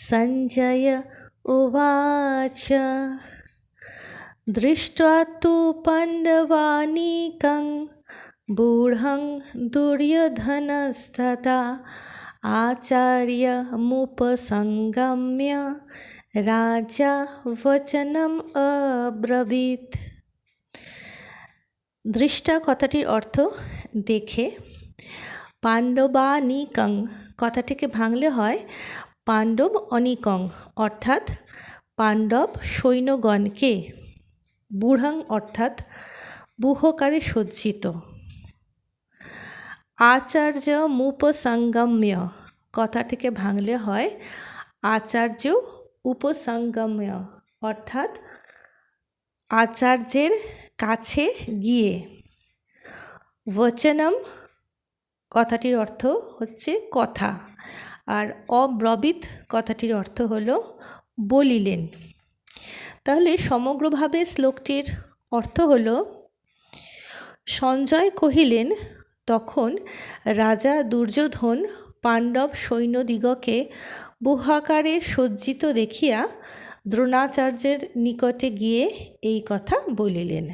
सञ्जय उवाच दृष्ट्वा तु पाण्डवानीकं बूढं दुर्योधनस्तथा आचार्यमुपसङ्गम्य রাজা বচনম অব্রবীত দৃষ্টা কথাটির অর্থ দেখে পাণ্ডবানিকং কথাটিকে ভাঙলে হয় পাণ্ডব অনিকং, অর্থাৎ পাণ্ডব সৈন্যগণকে বুড়াং অর্থাৎ বুহকারে সজ্জিত। আচার্য মুপসঙ্গম্য কথাটিকে ভাঙলে হয় আচার্য উপসঙ্গম্য, অর্থাৎ আচার্যের কাছে গিয়ে। বচনম, কথাটির অর্থ হচ্ছে কথা। আর অব্রবিত কথাটির অর্থ হলো বলিলেন। তাহলে সমগ্রভাবে শ্লোকটির অর্থ হলো, সঞ্জয় কহিলেন, তখন রাজা দুর্যোধন পাণ্ডব সৈন্যদিগকে বুহাকারে সজ্জিত দেখিয়া দ্রোণাচার্যের নিকটে গিয়ে এই কথা বলিলেন।